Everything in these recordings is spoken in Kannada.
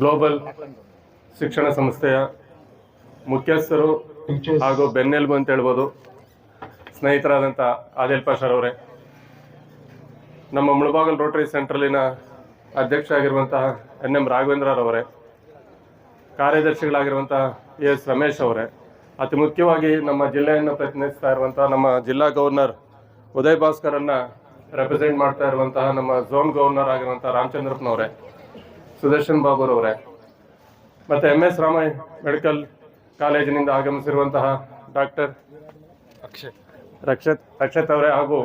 ಗ್ಲೋಬಲ್ ಶಿಕ್ಷಣ ಸಂಸ್ಥೆಯ ಮುಖ್ಯಸ್ಥರು ಹಾಗೂ ಬೆನ್ನೆಲುಬು ಅಂತ ಹೇಳ್ಬೋದು. ಸ್ನೇಹಿತರಾದಂಥ ಆದಿಲ್ ಪಾಷರ್ ಅವರೇ. ನಮ್ಮ ಮುಳಬಾಗಲ್ ರೋಟರಿ ಸೆಂಟ್ರಲಿನ ಅಧ್ಯಕ್ಷ ಆಗಿರುವಂತಹ ಎನ್ ಎಂ ರಾಘವೇಂದ್ರರವರೇ ಕಾರ್ಯದರ್ಶಿಗಳಾಗಿರುವಂತಹ ಎ ಎಸ್ ರಮೇಶ್ ಅವರೇ ಅತಿ ಮುಖ್ಯವಾಗಿ ನಮ್ಮ ಜಿಲ್ಲೆಯನ್ನು ಪ್ರತಿನಿಧಿಸ್ತಾ ಇರುವಂತಹ ನಮ್ಮ ಜಿಲ್ಲಾ ಗವರ್ನರ್ ಉದಯ್ ಭಾಸ್ಕರನ್ನ ರೆಪ್ರೆಸೆಂಟ್ ಮಾಡ್ತಾ ಇರುವಂತಹ ನಮ್ಮ ಝೋನ್ ಗವರ್ನರ್ ಆಗಿರುವಂತಹ ರಾಮಚಂದ್ರಪ್ಪನವರೇ. ಸುದರ್ಶನ್ ಬಾಬುರವರೇ ಮತ್ತು ಎಂ ಎಸ್ ರಾಮಯ್ಯ ಮೆಡಿಕಲ್ ಕಾಲೇಜಿನಿಂದ ಆಗಮಿಸಿರುವಂತಹ ಡಾಕ್ಟರ್ ಅಕ್ಷಯ್. ರಕ್ಷತ್ ರಕ್ಷತ್ ಅವರೇ ಹಾಗೂ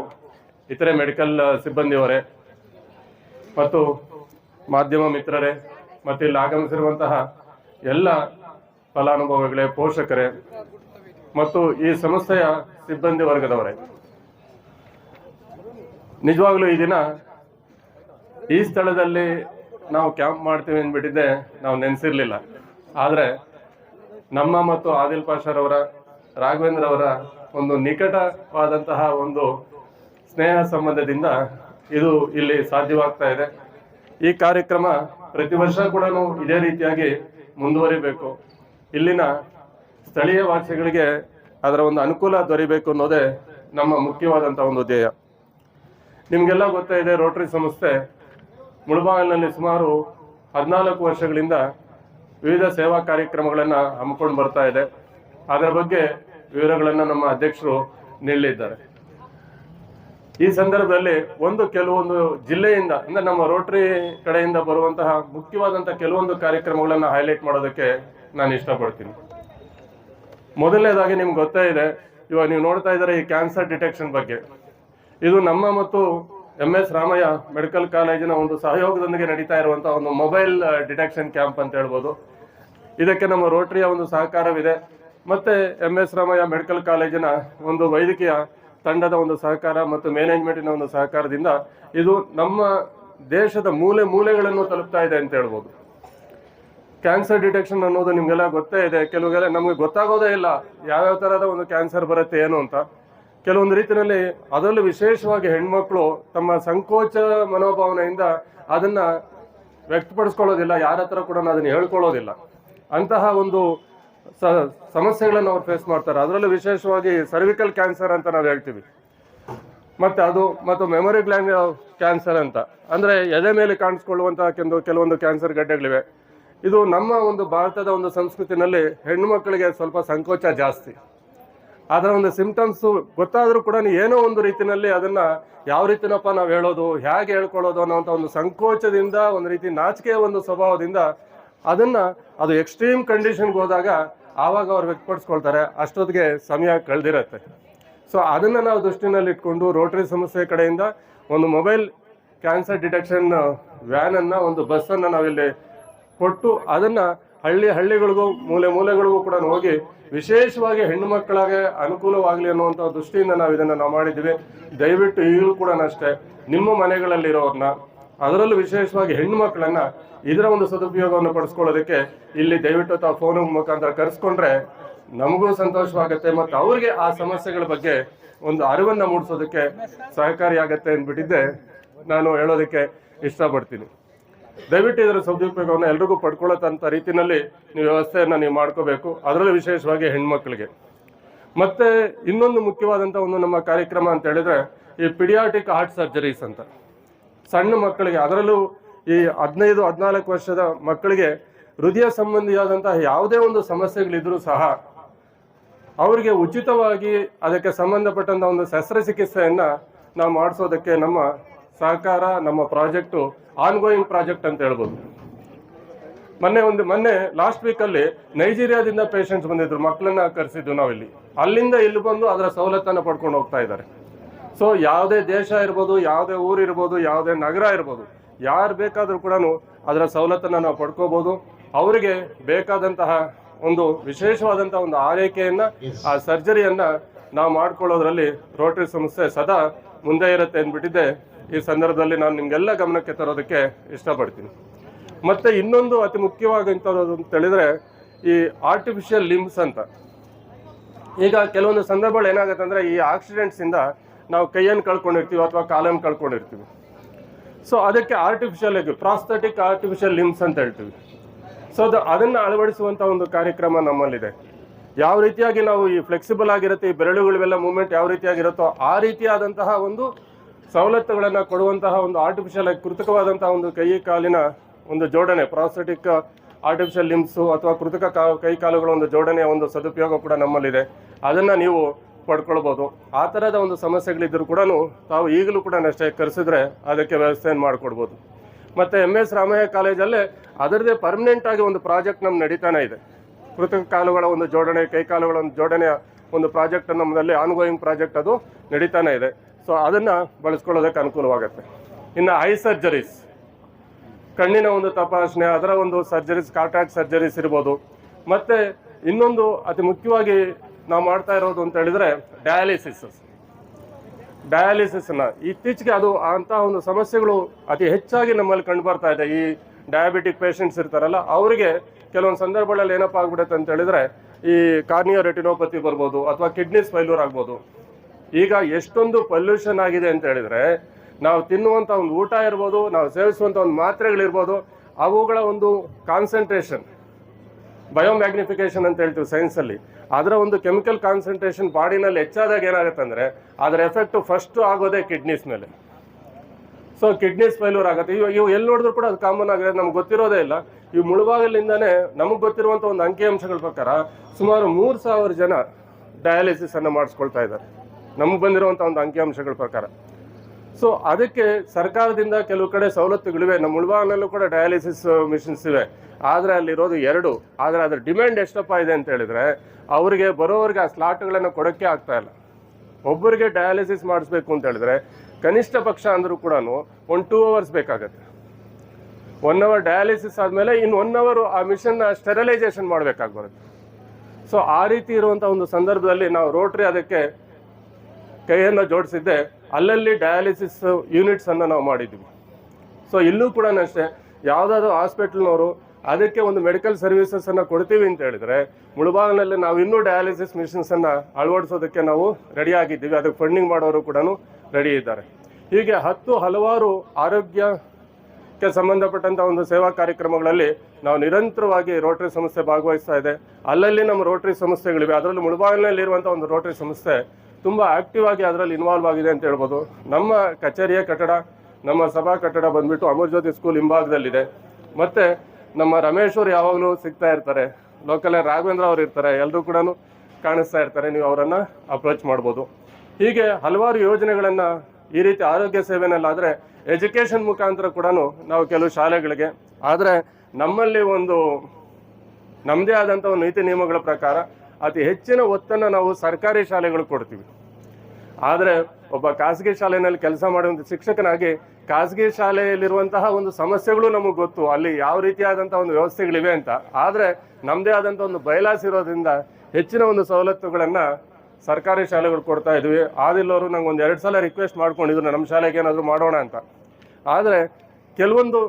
ಇತರೆ ಮೆಡಿಕಲ್ ಸಿಬ್ಬಂದಿಯವರೇ ಮತ್ತು ಮಾಧ್ಯಮ ಮಿತ್ರರೇ ಮತ್ತು ಇಲ್ಲಿ ಆಗಮಿಸಿರುವಂತಹ ಎಲ್ಲ ಫಲಾನುಭವಿಗಳೇ ಪೋಷಕರೇ ಮತ್ತು ಈ ಸಂಸ್ಥೆಯ ಸಿಬ್ಬಂದಿ ವರ್ಗದವರೇ. ನಿಜವಾಗ್ಲೂ ಈ ದಿನ ಈ ಸ್ಥಳದಲ್ಲಿ ನಾವು ಕ್ಯಾಂಪ್ ಮಾಡ್ತೀವಿ ಅಂದ್ಬಿಟ್ಟಿದ್ದೆ, ನಾವು ನೆನೆಸಿರ್ಲಿಲ್ಲ. ಆದರೆ ನಮ್ಮ ಮತ್ತು ಆದಿಲ್ ಪಾಷರ್ ಅವರ, ರಾಘವೇಂದ್ರ ಅವರ ಒಂದು ನಿಕಟವಾದಂತಹ ಒಂದು ಸ್ನೇಹ ಸಂಬಂಧದಿಂದ ಇದು ಇಲ್ಲಿ ಸಾಧ್ಯವಾಗ್ತಾ ಇದೆ. ಈ ಕಾರ್ಯಕ್ರಮ ಪ್ರತಿ ವರ್ಷ ಕೂಡ ಇದೇ ರೀತಿಯಾಗಿ ಮುಂದುವರಿಬೇಕು. ಇಲ್ಲಿನ ಸ್ಥಳೀಯ ವಾಸಿಗಳಿಗೆ ಅದರ ಒಂದು ಅನುಕೂಲ ದೊರೆಯಬೇಕು ಅನ್ನೋದೇ ನಮ್ಮ ಮುಖ್ಯವಾದಂಥ ಒಂದು ಧ್ಯೇಯ. ನಿಮಗೆಲ್ಲ ಗೊತ್ತಾ ಇದೆ, ರೋಟರಿ ಸಂಸ್ಥೆ ಮುಳಬಾಗಿಲಿನಲ್ಲಿ ಸುಮಾರು ಹದಿನಾಲ್ಕು ವರ್ಷಗಳಿಂದ ವಿವಿಧ ಸೇವಾ ಕಾರ್ಯಕ್ರಮಗಳನ್ನು ಹಮ್ಮಿಕೊಂಡು ಬರ್ತಾ ಇದೆ. ಅದರ ಬಗ್ಗೆ ವಿವರಗಳನ್ನು ನಮ್ಮ ಅಧ್ಯಕ್ಷರು ನೀಡಲಿದ್ದಾರೆ. ಈ ಸಂದರ್ಭದಲ್ಲಿ ಒಂದು ಕೆಲವೊಂದು ಜಿಲ್ಲೆಯಿಂದ, ಅಂದ್ರೆ ನಮ್ಮ ರೋಟರಿ ಕಡೆಯಿಂದ ಬರುವಂತಹ ಮುಖ್ಯವಾದಂತಹ ಕೆಲವೊಂದು ಕಾರ್ಯಕ್ರಮಗಳನ್ನು ಹೈಲೈಟ್ ಮಾಡೋದಕ್ಕೆ ನಾನು ಇಷ್ಟಪಡ್ತೀನಿ. ಮೊದಲನೇದಾಗಿ ನಿಮ್ಗೆ ಗೊತ್ತೇ ಇದೆ, ಇವಾಗ ನೀವು ನೋಡ್ತಾ ಇದ್ದಾರೆ ಈ ಕ್ಯಾನ್ಸರ್ ಡಿಟೆಕ್ಷನ್ ಬಗ್ಗೆ. ಇದು ನಮ್ಮ ಮತ್ತು ಎಂ ಎಸ್ ರಾಮಯ್ಯ ಮೆಡಿಕಲ್ ಕಾಲೇಜಿನ ಒಂದು ಸಹಯೋಗದೊಂದಿಗೆ ನಡೀತಾ ಇರುವಂಥ ಒಂದು ಮೊಬೈಲ್ ಡಿಟೆಕ್ಷನ್ ಕ್ಯಾಂಪ್ ಅಂತ ಹೇಳ್ಬೋದು. ಇದಕ್ಕೆ ನಮ್ಮ ರೋಟರಿಯ ಒಂದು ಸಹಕಾರವಿದೆ. ಮತ್ತೆ ಎಂ ಎಸ್ ರಾಮಯ್ಯ ಮೆಡಿಕಲ್ ಕಾಲೇಜಿನ ಒಂದು ವೈದ್ಯಕೀಯ ತಂಡದ ಒಂದು ಸಹಕಾರ ಮತ್ತು ಮ್ಯಾನೇಜ್ಮೆಂಟಿನ ಒಂದು ಸಹಕಾರದಿಂದ ಇದು ನಮ್ಮ ದೇಶದ ಮೂಲೆ ಮೂಲೆಗಳನ್ನು ತಲುಪ್ತಾ ಇದೆ ಅಂತ ಹೇಳ್ಬೋದು. ಕ್ಯಾನ್ಸರ್ ಡಿಟೆಕ್ಷನ್ ಅನ್ನೋದು ನಿಮಗೆಲ್ಲ ಗೊತ್ತೇ ಇದೆ. ಕೆಲವೆಲ್ಲ ನಮಗೆ ಗೊತ್ತಾಗೋದೇ ಇಲ್ಲ ಯಾವ್ಯಾವ ಥರದ ಒಂದು ಕ್ಯಾನ್ಸರ್ ಬರುತ್ತೆ ಏನು ಅಂತ. ಕೆಲವೊಂದು ರೀತಿಯಲ್ಲಿ ಅದರಲ್ಲೂ ವಿಶೇಷವಾಗಿ ಹೆಣ್ಮಕ್ಳು ತಮ್ಮ ಸಂಕೋಚ ಮನೋಭಾವನೆಯಿಂದ ಅದನ್ನ ವ್ಯಕ್ತಪಡಿಸ್ಕೊಳ್ಳೋದಿಲ್ಲ, ಯಾರ ಹತ್ರ ಕೂಡ ಅದನ್ನ ಹೇಳ್ಕೊಳ್ಳೋದಿಲ್ಲ. ಅಂತಹ ಒಂದು ಸಮಸ್ಯೆಗಳನ್ನು ಅವ್ರು ಫೇಸ್ ಮಾಡ್ತಾರೆ. ಅದರಲ್ಲೂ ವಿಶೇಷವಾಗಿ ಸರ್ವಿಕಲ್ ಕ್ಯಾನ್ಸರ್ ಅಂತ ನಾವು ಹೇಳ್ತೀವಿ. ಮತ್ತೆ ಅದು, ಮತ್ತು ಮೆಮೊರಿ ಗ್ಲ್ಯಾಂಡ್ ಕ್ಯಾನ್ಸರ್ ಅಂತ. ಅಂದ್ರೆ ಎದೆ ಮೇಲೆ ಕಾಣಿಸ್ಕೊಳ್ಳುವಂತಹ ಕೆಲವು ಕೆಲವೊಂದು ಕ್ಯಾನ್ಸರ್ ಗಡ್ಡೆಗಳಿವೆ. ಇದು ನಮ್ಮ ಒಂದು ಭಾರತದ ಒಂದು ಸಂಸ್ಕೃತಿನಲ್ಲಿ ಹೆಣ್ಣು ಮಕ್ಕಳಿಗೆ ಸ್ವಲ್ಪ ಸಂಕೋಚ ಜಾಸ್ತಿ. ಅದರ ಒಂದು ಸಿಂಪ್ಟಮ್ಸ್ ಗೊತ್ತಾದರೂ ಕೂಡ ಏನೋ ಒಂದು ರೀತಿಯಲ್ಲಿ ಅದನ್ನ ಯಾವ ರೀತಿನಪ್ಪ ನಾವು ಹೇಳೋದು ಹೇಗೆ ಹೇಳ್ಕೊಳ್ಳೋದು ಅನ್ನೋವಂಥ ಒಂದು ಸಂಕೋಚದಿಂದ, ಒಂದು ರೀತಿ ನಾಚಿಕೆಯ ಒಂದು ಸ್ವಭಾವದಿಂದ ಅದನ್ನ ಅದು ಎಕ್ಸ್ಟ್ರೀಮ್ ಕಂಡೀಷನ್ಗೆ ಹೋದಾಗ ಆವಾಗ ಅವ್ರು ವ್ಯಕ್ತಪಡಿಸ್ಕೊಳ್ತಾರೆ. ಅಷ್ಟೊತ್ತಿಗೆ ಸಮಯ ಕಳೆದಿರತ್ತೆ. ಸೊ ಅದನ್ನು ನಾವು ದೃಷ್ಟಿನಲ್ಲಿ ಇಟ್ಕೊಂಡು ರೋಟರಿ ಸಮಸ್ಯೆ ಕಡೆಯಿಂದ ಒಂದು ಮೊಬೈಲ್ ಕ್ಯಾನ್ಸರ್ ಡಿಟೆಕ್ಷನ್ ವ್ಯಾನನ್ನು ಒಂದು ಬಸ್ಸನ್ನು ನಾವಿಲ್ಲಿ ಕೊಟ್ಟು ಅದನ್ನು ಹಳ್ಳಿ ಹಳ್ಳಿಗಳಿಗೂ ಮೂಲೆ ಮೂಲೆಗಳಿಗೂ ಕೂಡ ಹೋಗಿ ವಿಶೇಷವಾಗಿ ಹೆಣ್ಣು ಮಕ್ಕಳಿಗೆ ಅನುಕೂಲವಾಗಲಿ ಅನ್ನುವಂಥ ದೃಷ್ಟಿಯಿಂದ ನಾವು ಇದನ್ನು ನಾವು ಮಾಡಿದ್ದೀವಿ. ದಯವಿಟ್ಟು ಈಗಲೂ ಕೂಡ ಅಷ್ಟೇ ನಿಮ್ಮ ಮನೆಗಳಲ್ಲಿರೋರನ್ನ ಅದರಲ್ಲೂ ವಿಶೇಷವಾಗಿ ಹೆಣ್ಣು ಮಕ್ಕಳನ್ನ ಇದರ ಒಂದು ಸದುಪಯೋಗವನ್ನು ಪಡಿಸ್ಕೊಳ್ಳೋದಕ್ಕೆ ಇಲ್ಲಿ ದಯವಿಟ್ಟು ತಾವು ಫೋನ್ ಮುಖಾಂತರ ಕರೆಸ್ಕೊಂಡ್ರೆ ನಮಗೂ ಸಂತೋಷವಾಗುತ್ತೆ ಮತ್ತು ಅವ್ರಿಗೆ ಆ ಸಮಸ್ಯೆಗಳ ಬಗ್ಗೆ ಒಂದು ಅರಿವನ್ನು ಮೂಡಿಸೋದಕ್ಕೆ ಸಹಕಾರಿಯಾಗತ್ತೆ ಅಂದ್ಬಿಟ್ಟಿದ್ದೆ. ನಾನು ಹೇಳೋದಕ್ಕೆ ಇಷ್ಟಪಡ್ತೀನಿ. ದಯವಿಟ್ಟು ಇದರ ಸದುಪಯೋಗವನ್ನು ಎಲ್ರಿಗೂ ಪಡ್ಕೊಳ್ಳೋಂಥ ರೀತಿಯಲ್ಲಿ ನೀವು ವ್ಯವಸ್ಥೆಯನ್ನು ನೀವು ಮಾಡ್ಕೋಬೇಕು. ಅದರಲ್ಲೂ ವಿಶೇಷವಾಗಿ ಹೆಣ್ಮಕ್ಳಿಗೆ. ಮತ್ತೆ ಇನ್ನೊಂದು ಮುಖ್ಯವಾದಂಥ ಒಂದು ನಮ್ಮ ಕಾರ್ಯಕ್ರಮ ಅಂತ ಹೇಳಿದ್ರೆ ಈ ಪಿಡಿಯಾಟಿಕ್ ಹಾರ್ಟ್ ಸರ್ಜರೀಸ್ ಅಂತ. ಸಣ್ಣ ಮಕ್ಕಳಿಗೆ, ಅದರಲ್ಲೂ ಈ ಹದಿನೈದು, ಹದಿನಾಲ್ಕು ವರ್ಷದ ಮಕ್ಕಳಿಗೆ ಹೃದಯ ಸಂಬಂಧಿಯಾದಂತಹ ಯಾವುದೇ ಒಂದು ಸಮಸ್ಯೆಗಳಿದ್ರೂ ಸಹ ಅವರಿಗೆ ಉಚಿತವಾಗಿ ಅದಕ್ಕೆ ಸಂಬಂಧಪಟ್ಟಂಥ ಒಂದು ಶಸ್ತ್ರಚಿಕಿತ್ಸೆಯನ್ನ ನಾವು ಮಾಡಿಸೋದಕ್ಕೆ ನಮ್ಮ ಸಹಕಾರ, ನಮ್ಮ ಪ್ರಾಜೆಕ್ಟು ಆನ್ಗೋಯಿಂಗ್ ಪ್ರಾಜೆಕ್ಟ್ ಅಂತ ಹೇಳ್ಬೋದು. ಮೊನ್ನೆ ಒಂದು ಮೊನ್ನೆ ಲಾಸ್ಟ್ ವೀಕಲ್ಲಿ ನೈಜೀರಿಯಾದಿಂದ ಪೇಷಂಟ್ಸ್ ಬಂದಿದ್ರು ಮಕ್ಕಳನ್ನ ಕರೆಸಿದ್ದು ನಾವಿಲ್ಲಿ. ಅಲ್ಲಿಂದ ಇಲ್ಲಿ ಬಂದು ಅದರ ಸವಲತ್ತನ್ನು ಪಡ್ಕೊಂಡು ಹೋಗ್ತಾ ಇದ್ದಾರೆ. ಸೊ ಯಾವುದೇ ದೇಶ ಇರ್ಬೋದು ಯಾವುದೇ ಊರಿರ್ಬೋದು ಯಾವುದೇ ನಗರ ಇರ್ಬೋದು ಯಾರು ಬೇಕಾದರೂ ಕೂಡ ಅದರ ಸವಲತ್ತನ್ನು ನಾವು ಪಡ್ಕೋಬೋದು. ಅವರಿಗೆ ಬೇಕಾದಂತಹ ಒಂದು ವಿಶೇಷವಾದಂಥ ಒಂದು ಆರೈಕೆಯನ್ನು ಆ ಸರ್ಜರಿಯನ್ನು ನಾವು ಮಾಡ್ಕೊಳ್ಳೋದ್ರಲ್ಲಿ ರೋಟರಿ ಸಂಸ್ಥೆ ಸದಾ ಮುಂದೆ ಇರುತ್ತೆ ಅಂದ್ಬಿಟ್ಟಿದ್ದೆ ಈ ಸಂದರ್ಭದಲ್ಲಿ ನಾನು ನಿಮಗೆಲ್ಲ ಗಮನಕ್ಕೆ ತರೋದಕ್ಕೆ ಇಷ್ಟಪಡ್ತೀನಿ. ಮತ್ತೆ ಇನ್ನೊಂದು ಅತಿ ಮುಖ್ಯವಾಗಿ ಅಂತ ಹೇಳಿದ್ರೆ ಈ ಆರ್ಟಿಫಿಷಿಯಲ್ ಲಿಂಬ್ಸ್ ಅಂತ. ಈಗ ಕೆಲವೊಂದು ಸಂದರ್ಭಗಳು ಏನಾಗುತ್ತೆ ಅಂದ್ರೆ ಈ ಆಕ್ಸಿಡೆಂಟ್ಸ್ ಇಂದ ನಾವು ಕೈಯನ್ನು ಕಳ್ಕೊಂಡಿರ್ತೀವಿ ಅಥವಾ ಕಾಲನ್ನು ಕಳ್ಕೊಂಡಿರ್ತೀವಿ. ಸೊ ಅದಕ್ಕೆ ಆರ್ಟಿಫಿಷಿಯಲ್ ಪ್ರಾಸ್ಥೆಟಿಕ್ ಆರ್ಟಿಫಿಷಿಯಲ್ ಲಿಮ್ಸ್ ಅಂತ ಹೇಳ್ತೀವಿ. ಸೊ ಅದು ಅದನ್ನು ಅಳವಡಿಸುವಂಥ ಒಂದು ಕಾರ್ಯಕ್ರಮ ನಮ್ಮಲ್ಲಿದೆ. ಯಾವ ರೀತಿಯಾಗಿ ನಾವು ಈ ಫ್ಲೆಕ್ಸಿಬಲ್ ಆಗಿರುತ್ತೆ, ಈ ಬೆರಳುಗಳಿವೆಲ್ಲ ಮೂವ್ಮೆಂಟ್ ಯಾವ ರೀತಿಯಾಗಿರುತ್ತೋ ಆ ರೀತಿಯಾದಂತಹ ಒಂದು ಸವಲತ್ತುಗಳನ್ನು ಕೊಡುವಂತಹ ಒಂದು ಆರ್ಟಿಫಿಷಿಯಲ್ ಕೃತಕವಾದಂತಹ ಒಂದು ಕೈ ಕಾಲಿನ ಒಂದು ಜೋಡಣೆ ಪ್ರಾಸ್ಥೆಟಿಕ್ ಆರ್ಟಿಫಿಷಿಯಲ್ ಲಿಮ್ಸು ಅಥವಾ ಕೃತಕ ಕಾ- ಕೈ ಕಾಲುಗಳ ಒಂದು ಜೋಡಣೆಯ ಒಂದು ಸದುಪಯೋಗ ಕೂಡ ನಮ್ಮಲ್ಲಿದೆ. ಅದನ್ನು ನೀವು ಪಡ್ಕೊಳ್ಬೋದು. ಆ ಥರದ ಒಂದು ಸಮಸ್ಯೆಗಳಿದ್ದರೂ ಕೂಡ ತಾವು ಈಗಲೂ ಕೂಡ ಅಷ್ಟೇ ಕರೆಸಿದ್ರೆ ಅದಕ್ಕೆ ವ್ಯವಸ್ಥೆಯನ್ನು ಮಾಡಿಕೊಡ್ಬೋದು. ಮತ್ತು ಎಂ ಎಸ್ ರಾಮಯ್ಯ ಕಾಲೇಜಲ್ಲೇ ಅದರದೇ ಪರ್ಮನೆಂಟ್ ಆಗಿ ಒಂದು ಪ್ರಾಜೆಕ್ಟ್ ನಮ್ಮ ನಡೀತಾನೆ ಇದೆ. ಕೃತಕ ಕಾಲುಗಳ ಒಂದು ಜೋಡಣೆ, ಕೈ ಕಾಲುಗಳ ಒಂದು ಜೋಡಣೆಯ ಒಂದು ಪ್ರಾಜೆಕ್ಟ್ ನಮ್ಮದಲ್ಲಿ ಆನ್ಗೋಯಿಂಗ್ ಪ್ರಾಜೆಕ್ಟ್ ಅದು ನಡೀತಾನೆ ಇದೆ. ಸೊ ಅದನ್ನು ಬಳಸ್ಕೊಳ್ಳೋದಕ್ಕೆ ಅನುಕೂಲವಾಗುತ್ತೆ. ಇನ್ನು ಐ ಸರ್ಜರೀಸ್ ಕಣ್ಣಿನ ಒಂದು ತಪಾಸಣೆ, ಅದರ ಒಂದು ಸರ್ಜರೀಸ್ ಕಾಂಟ್ಯಾಕ್ಟ್ ಸರ್ಜರೀಸ್ ಇರ್ಬೋದು. ಮತ್ತು ಇನ್ನೊಂದು ಅತಿ ಮುಖ್ಯವಾಗಿ ನಾವು ಮಾಡ್ತಾ ಇರೋದು ಅಂತ ಹೇಳಿದ್ರೆ ಡಯಾಲಿಸಿಸ್ ಡಯಾಲಿಸಿಸ್ನ ಇತ್ತೀಚೆಗೆ ಅದು ಅಂತ ಒಂದು ಸಮಸ್ಯೆಗಳು ಅತಿ ಹೆಚ್ಚಾಗಿ ನಮ್ಮಲ್ಲಿ ಕಂಡು ಬರ್ತಾ ಇದೆ. ಈ ಡಯಾಬಿಟಿಕ್ ಪೇಷಂಟ್ಸ್ ಇರ್ತಾರಲ್ಲ, ಅವರಿಗೆ ಕೆಲವೊಂದು ಸಂದರ್ಭಗಳಲ್ಲಿ ಏನಪ್ಪ ಆಗ್ಬಿಡುತ್ತೆ ಅಂತ ಹೇಳಿದ್ರೆ ಈ ಕಾರ್ನಿಯೋ ರೆಟಿನೋಪತಿ ಬರ್ಬೋದು, ಅಥವಾ ಕಿಡ್ನಿ ಫೈಲ್ಯೂರ್ ಆಗ್ಬೋದು. ಈಗ ಎಷ್ಟೊಂದು ಪೊಲ್ಯೂಷನ್ ಆಗಿದೆ ಅಂತ ಹೇಳಿದ್ರೆ, ನಾವು ತಿನ್ನುವಂಥ ಒಂದು ಊಟ ಇರ್ಬೋದು, ನಾವು ಸೇವಿಸುವಂಥ ಒಂದು ಮಾತ್ರೆಗಳಿರ್ಬೋದು, ಅವುಗಳ ಒಂದು ಕಾನ್ಸಂಟ್ರೇಷನ್ ಬಯೋಮ್ಯಾಗ್ನಿಫಿಕೇಶನ್ ಅಂತ ಹೇಳ್ತೀವಿ ಸೈನ್ಸಲ್ಲಿ ಅದರ ಒಂದು ಕೆಮಿಕಲ್ ಕಾನ್ಸಂಟ್ರೇಷನ್ ಬಾಡಿನಲ್ಲಿ ಹೆಚ್ಚಾದಾಗ ಏನಾಗುತ್ತೆ ಅಂದರೆ, ಅದರ ಎಫೆಕ್ಟು ಫಸ್ಟು ಆಗೋದೇ ಕಿಡ್ನೀಸ್ ಮೇಲೆ. ಸೊ ಕಿಡ್ನೀಸ್ ಫೇಲ್ಯೂರ್ ಆಗುತ್ತೆ. ಇವು ಇವು ಎಲ್ಲಿ ನೋಡಿದ್ರು ಕೂಡ ಅದು ಕಾಮನ್ ಆಗಿದೆ, ನಮ್ಗೆ ಗೊತ್ತಿರೋದೇ ಇಲ್ಲ. ಇವು ಮುಳುಬಾಗಿಲಿಂದನೇ ನಮಗೆ ಗೊತ್ತಿರುವಂಥ ಒಂದು ಅಂಕಿಅಂಶಗಳ ಪ್ರಕಾರ ಸುಮಾರು ಮೂರು ಸಾವಿರ ಜನ ಡಯಾಲಿಸಿಸ್ ಅನ್ನು ಮಾಡಿಸ್ಕೊಳ್ತಾ ಇದ್ದಾರೆ. ನಮಗೆ ಬಂದಿರುವಂಥ ಒಂದು ಅಂಕಿಅಂಶಗಳ ಪ್ರಕಾರ. ಸೊ ಅದಕ್ಕೆ ಸರ್ಕಾರದಿಂದ ಕೆಲವು ಕಡೆ ಸವಲತ್ತುಗಳಿವೆ. ನಮ್ಮ ಮುಳಬಾಗಿಲಲ್ಲೂ ಕೂಡ ಡಯಾಲಿಸಿಸ್ ಮಿಷನ್ಸ್ ಇವೆ. ಆದರೆ ಅಲ್ಲಿರೋದು ಎರಡು. ಆದರೆ ಅದರ ಡಿಮ್ಯಾಂಡ್ ಎಷ್ಟಪ್ಪ ಇದೆ ಅಂತ ಹೇಳಿದ್ರೆ, ಅವರಿಗೆ ಬರೋವರಿಗೆ ಆ ಸ್ಲಾಟ್ಗಳನ್ನು ಕೊಡೋಕ್ಕೆ ಆಗ್ತಾ ಇಲ್ಲ. ಒಬ್ಬರಿಗೆ ಡಯಾಲಿಸಿಸ್ ಮಾಡಿಸ್ಬೇಕು ಅಂತ ಹೇಳಿದ್ರೆ, ಕನಿಷ್ಠ ಪಕ್ಷ ಅಂದರೂ ಕೂಡ ಒಂದು ಟೂ ಅವರ್ಸ್ ಬೇಕಾಗತ್ತೆ. ಒನ್ ಅವರ್ ಡಯಾಲಿಸಿಸ್ ಆದಮೇಲೆ ಇನ್ನು ಒನ್ ಅವರು ಆ ಮಿಷನ್ನ ಸ್ಟೆರಲೈಸೇಷನ್ ಮಾಡಬೇಕಾಗಿ ಬರುತ್ತೆ. ಸೊ ಆ ರೀತಿ ಇರುವಂಥ ಒಂದು ಸಂದರ್ಭದಲ್ಲಿ ನಾವು ರೋಟ್ರಿ ಅದಕ್ಕೆ ಕೈಯನ್ನು ಜೋಡಿಸಿದ್ದೆ. ಅಲ್ಲಲ್ಲಿ ಡಯಾಲಿಸಿಸ್ ಯೂನಿಟ್ಸನ್ನು ನಾವು ಮಾಡಿದ್ವಿ. ಸೊ ಇಲ್ಲೂ ಕೂಡ ಅಷ್ಟೇ, ಯಾವುದಾದ್ರೂ ಹಾಸ್ಪಿಟಲ್ನವರು ಅದಕ್ಕೆ ಒಂದು ಮೆಡಿಕಲ್ ಸರ್ವಿಸಸನ್ನು ಕೊಡ್ತೀವಿ ಅಂತ ಹೇಳಿದ್ರೆ, ಮುಳುಬಾಗಿಲಲ್ಲಿ ನಾವು ಇನ್ನೂ ಡಯಾಲಿಸಿಸ್ ಮಿಷಿನ್ಸನ್ನು ಅಳವಡಿಸೋದಕ್ಕೆ ನಾವು ರೆಡಿ ಆಗಿದ್ದೀವಿ. ಅದಕ್ಕೆ ಫಂಡಿಂಗ್ ಮಾಡೋರು ಕೂಡ ರೆಡಿ ಇದ್ದಾರೆ. ಹೀಗೆ ಹತ್ತು ಹಲವಾರು ಆರೋಗ್ಯಕ್ಕೆ ಸಂಬಂಧಪಟ್ಟಂಥ ಒಂದು ಸೇವಾ ಕಾರ್ಯಕ್ರಮಗಳಲ್ಲಿ ನಾವು ನಿರಂತರವಾಗಿ ರೋಟರಿ ಸಂಸ್ಥೆ ಭಾಗವಹಿಸ್ತಾ ಇದೆ. ಅಲ್ಲಲ್ಲಿ ನಮ್ಮ ರೋಟರಿ ಸಂಸ್ಥೆಗಳಿವೆ ಅದರಲ್ಲಿ ಮುಳುಬಾಗಿಲಿನಲ್ಲಿರುವಂಥ ಒಂದು ರೋಟರಿ ಸಂಸ್ಥೆ ತುಂಬ ಆಕ್ಟಿವ್ ಆಗಿ ಅದರಲ್ಲಿ ಇನ್ವಾಲ್ವ್ ಆಗಿದೆ ಅಂತ ಹೇಳ್ಬೋದು. ನಮ್ಮ ಕಚೇರಿಯ ಕಟ್ಟಡ, ನಮ್ಮ ಸಭಾ ಕಟ್ಟಡ ಬಂದ್ಬಿಟ್ಟು ಅಮರ್ ಜ್ಯೋತಿ ಸ್ಕೂಲ್ ಹಿಂಭಾಗದಲ್ಲಿದೆ. ಮತ್ತು ನಮ್ಮ ರಮೇಶ್ ಯಾವಾಗಲೂ ಸಿಗ್ತಾ ಇರ್ತಾರೆ. ಲೋಕಲ್ ರಾಘವೇಂದ್ರ ಅವರು ಇರ್ತಾರೆ. ಎಲ್ಲರೂ ಕೂಡ ಕಾಣಿಸ್ತಾ ಇರ್ತಾರೆ. ನೀವು ಅವರನ್ನು ಅಪ್ರೋಚ್ ಮಾಡ್ಬೋದು. ಹೀಗೆ ಹಲವಾರು ಯೋಜನೆಗಳನ್ನು ಈ ರೀತಿ ಆರೋಗ್ಯ ಸೇವೆನಲ್ಲಾದರೆ ಎಜುಕೇಷನ್ ಮುಖಾಂತರ ಕೂಡ ನಾವು ಕೆಲವು ಶಾಲೆಗಳಿಗೆ. ಆದರೆ ನಮ್ಮಲ್ಲಿ ಒಂದು ನಮ್ಮದೇ ಆದಂಥ ಒಂದು ನೀತಿ ನಿಯಮಗಳ ಪ್ರಕಾರ ಅತಿ ಹೆಚ್ಚಿನ ಒತ್ತನ್ನು ನಾವು ಸರ್ಕಾರಿ ಶಾಲೆಗಳು ಕೊಡ್ತೀವಿ. ಆದರೆ ಒಬ್ಬ ಖಾಸಗಿ ಶಾಲೆಯಲ್ಲಿ ಕೆಲಸ ಮಾಡುವಂಥ ಶಿಕ್ಷಕನಾಗಿ ಖಾಸಗಿ ಶಾಲೆಯಲ್ಲಿರುವಂತಹ ಒಂದು ಸಮಸ್ಯೆಗಳು ನಮಗೆ ಗೊತ್ತು. ಅಲ್ಲಿ ಯಾವ ರೀತಿಯಾದಂಥ ಒಂದು ವ್ಯವಸ್ಥೆಗಳಿವೆ ಅಂತ. ಆದರೆ ನಮ್ಮದೇ ಆದಂಥ ಒಂದು ಬಯಲಾಸ್ ಇರೋದ್ರಿಂದ ಹೆಚ್ಚಿನ ಒಂದು ಸವಲತ್ತುಗಳನ್ನು ಸರ್ಕಾರಿ ಶಾಲೆಗಳು ಕೊಡ್ತಾ ಇದ್ವಿ. ಆದಿಲ್ಲವರು ನಂಗೆ ಒಂದು ಎರಡು ಸಲ ರಿಕ್ವೆಸ್ಟ್ ಮಾಡ್ಕೊಂಡಿದ್ರು ನಮ್ಮ ಶಾಲೆಗೆ ಏನಾದರೂ ಮಾಡೋಣ ಅಂತ. ಆದರೆ ಕೆಲವೊಂದು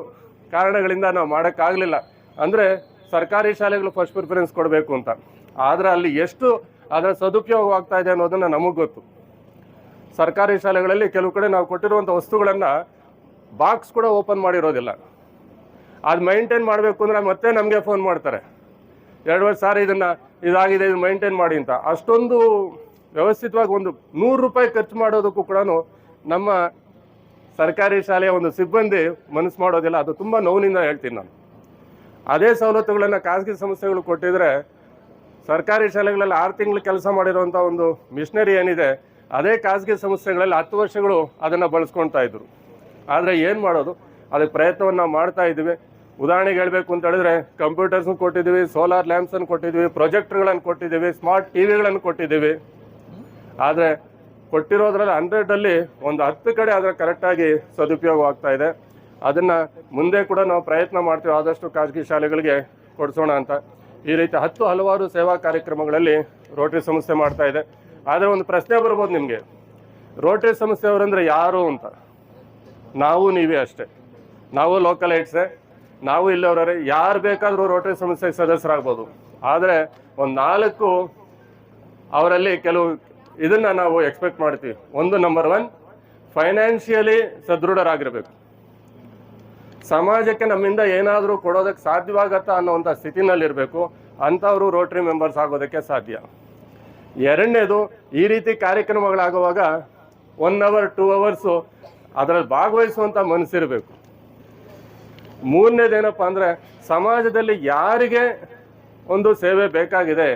ಕಾರಣಗಳಿಂದ ನಾವು ಮಾಡೋಕ್ಕಾಗಲಿಲ್ಲ. ಅಂದರೆ ಸರ್ಕಾರಿ ಶಾಲೆಗಳು ಫಸ್ಟ್ ಪ್ರಿಫರೆನ್ಸ್ ಕೊಡಬೇಕು ಅಂತ. ಆದರೆ ಅಲ್ಲಿ ಎಷ್ಟು ಅದರ ಸದುಪಯೋಗವಾಗ್ತಾ ಇದೆ ಅನ್ನೋದನ್ನು ನಮಗೆ ಗೊತ್ತು. ಸರ್ಕಾರಿ ಶಾಲೆಗಳಲ್ಲಿ ಕೆಲವು ಕಡೆ ನಾವು ಕೊಟ್ಟಿರುವಂಥ ವಸ್ತುಗಳನ್ನು ಬಾಕ್ಸ್ ಕೂಡ ಓಪನ್ ಮಾಡಿರೋದಿಲ್ಲ. ಅದು ಮೈಂಟೈನ್ ಮಾಡಬೇಕು ಅಂದರೆ ಮತ್ತೆ ನಮಗೆ ಫೋನ್ ಮಾಡ್ತಾರೆ. ಎರಡು ವರ್ಷ ಸಾರಿ ಇದನ್ನು ಇದಾಗಿದೆ, ಇದು ಮೈಂಟೈನ್ ಮಾಡಿ ಅಂತ. ಅಷ್ಟೊಂದು ವ್ಯವಸ್ಥಿತವಾಗಿ ಒಂದು ನೂರು ರೂಪಾಯಿ ಖರ್ಚು ಮಾಡೋದಕ್ಕೂ ಕೂಡ ನಮ್ಮ ಸರ್ಕಾರಿ ಶಾಲೆಯ ಒಂದು ಸಿಬ್ಬಂದಿ ಮನಸ್ಸು ಮಾಡೋದಿಲ್ಲ. ಅದು ತುಂಬ ನೋವಿನಿಂದ ಹೇಳ್ತೀನಿ ನಾನು. ಅದೇ ಸವಲತ್ತುಗಳನ್ನು ಖಾಸಗಿ ಸಂಸ್ಥೆಗಳು ಕೊಟ್ಟಿದ್ರೆ ಸರ್ಕಾರಿ ಶಾಲೆಗಳಲ್ಲಿ ಆರು ತಿಂಗಳು ಕೆಲಸ ಮಾಡಿರುವಂಥ ಒಂದು ಮಿಷನರಿ ಏನಿದೆ, ಅದೇ ಖಾಸಗಿ ಸಂಸ್ಥೆಗಳಲ್ಲಿ ಹತ್ತು ವರ್ಷಗಳು ಅದನ್ನು ಬಳಸ್ಕೊಳ್ತಾ ಇದ್ರು. ಆದರೆ ಏನು ಮಾಡೋದು? ಅದಕ್ಕೆ ಪ್ರಯತ್ನವನ್ನು ನಾವು ಮಾಡ್ತಾ ಇದ್ದೀವಿ. ಉದಾಹರಣೆಗೆ ಹೇಳಬೇಕು ಅಂತ ಹೇಳಿದ್ರೆ ಕಂಪ್ಯೂಟರ್ಸ್ನ ಕೊಟ್ಟಿದ್ದೀವಿ ಸೋಲಾರ್ ಲ್ಯಾಂಪ್ಸನ್ನು ಕೊಟ್ಟಿದ್ದೀವಿ ಪ್ರೊಜೆಕ್ಟ್ರ್ಗಳನ್ನು ಕೊಟ್ಟಿದ್ದೀವಿ ಸ್ಮಾರ್ಟ್ ಟಿ ವಿಗಳನ್ನು ಕೊಟ್ಟಿದ್ದೀವಿ. ಆದರೆ ಕೊಟ್ಟಿರೋದ್ರಲ್ಲಿ ಹಂಡ್ರೆಡಲ್ಲಿ ಒಂದು ಹತ್ತು ಕಡೆ ಅದರ ಕರೆಕ್ಟಾಗಿ ಸದುಪಯೋಗವಾಗ್ತಾ ಇದೆ. ಅದನ್ನು ಮುಂದೆ ಕೂಡ ನಾವು ಪ್ರಯತ್ನ ಮಾಡ್ತೀವಿ. ಆದಷ್ಟು ಖಾಸಗಿ ಶಾಲೆಗಳಿಗೆ ಕೊಡಿಸೋಣ ಅಂತ. ಈ ರೀತಿ ಹತ್ತು ಹಲವಾರು ಸೇವಾ ಕಾರ್ಯಕ್ರಮಗಳಲ್ಲಿ ರೋಟರಿ ಸಂಸ್ಥೆ ಮಾಡ್ತಾ ಇದೆ. ಆದರೆ ಒಂದು ಪ್ರಶ್ನೆ ಬರ್ಬೋದು ನಿಮಗೆ. ರೋಟರಿ ಸಂಸ್ಥೆಯವರಂದ್ರೆ ಯಾರು ಅಂತ. ನಾವು ನೀವೇ ಅಷ್ಟೇ. ನಾವು ಲೋಕಲ್ ಏಟ್ಸೆ ನಾವು ಇಲ್ಲವರೇ ಯಾರು ಬೇಕಾದರೂ ರೋಟರಿ ಸಂಸ್ಥೆಗೆ ಸದಸ್ಯರಾಗ್ಬೋದು. ಆದರೆ ಒಂದು ನಾಲ್ಕು ಅವರಲ್ಲಿ ಕೆಲವು ಇದನ್ನು ನಾವು ಎಕ್ಸ್ಪೆಕ್ಟ್ ಮಾಡ್ತೀವಿ. ಒಂದು ನಂಬರ್ ಒನ್ ಫೈನಾನ್ಷಿಯಲಿ ಸದೃಢರಾಗಿರಬೇಕು. ಸಮಾಜಕ್ಕೆ ನಮ್ಮಿಂದ ಏನಾದರೂ ಕೊಡೋದಕ್ಕೆ ಸಾಧ್ಯವಾಗತ್ತಾ ಅನ್ನೋವಂಥ ಸ್ಥಿತಿನಲ್ಲಿರಬೇಕು. ಅಂಥವರು ರೋಟ್ರಿ ಮೆಂಬರ್ಸ್ ಆಗೋದಕ್ಕೆ ಸಾಧ್ಯ. ಎರಡನೇದು, ಈ ರೀತಿ ಕಾರ್ಯಕ್ರಮಗಳಾಗುವಾಗ ಒನ್ ಅವರ್ ಟೂ ಅವರ್ಸು ಅದರಲ್ಲಿ ಭಾಗವಹಿಸುವಂಥ ಮನಸ್ಸಿರಬೇಕು. ಮೂರನೇದೇನಪ್ಪ ಅಂದರೆ ಸಮಾಜದಲ್ಲಿ ಯಾರಿಗೆ ಒಂದು ಸೇವೆ ಬೇಕಾಗಿದೆ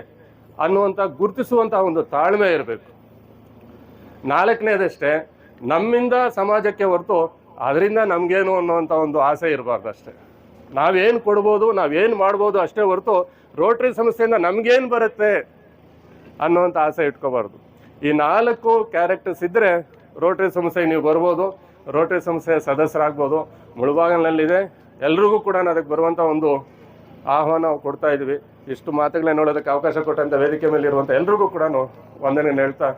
ಅನ್ನುವಂಥ ಗುರುತಿಸುವಂಥ ಒಂದು ತಾಳ್ಮೆ ಇರಬೇಕು. ನಾಲ್ಕನೇದಷ್ಟೇ, ನಮ್ಮಿಂದ ಸಮಾಜಕ್ಕೆ ಹೊರತು ಅದರಿಂದ ನಮಗೇನು ಅನ್ನುವಂಥ ಒಂದು ಆಸೆ ಇರಬಾರ್ದು ಅಷ್ಟೇ. ನಾವೇನು ಕೊಡ್ಬೋದು, ನಾವೇನು ಮಾಡ್ಬೋದು ಅಷ್ಟೇ ಹೊರತು ರೋಟ್ರಿ ಸಂಸ್ಥೆಯಿಂದ ನಮಗೇನು ಬರುತ್ತೆ ಅನ್ನೋವಂಥ ಆಸೆ ಇಟ್ಕೋಬಾರ್ದು. ಈ ನಾಲ್ಕು ಕ್ಯಾರೆಕ್ಟರ್ಸ್ ಇದ್ದರೆ ರೋಟ್ರಿ ಸಂಸ್ಥೆಗೆ ನೀವು ಬರ್ಬೋದು, ರೋಟ್ರಿ ಸಂಸ್ಥೆಯ ಸದಸ್ಯರಾಗ್ಬೋದು, ಮುಳುಬಾಗಲಿನಲ್ಲಿದೆ, ಎಲ್ರಿಗೂ ಕೂಡ ಅದಕ್ಕೆ ಬರುವಂಥ ಒಂದು ಆಹ್ವಾನ ಕೊಡ್ತಾ ಇದ್ವಿ. ಇಷ್ಟು ಮಾತುಗಳನ್ನ ನೋಡೋದಕ್ಕೆ ಅವಕಾಶ ಕೊಟ್ಟಂಥ ವೇದಿಕೆ ಮೇಲೆ ಇರುವಂಥ ಎಲ್ರಿಗೂ ಕೂಡ ವಂದನೆ ಹೇಳ್ತಾ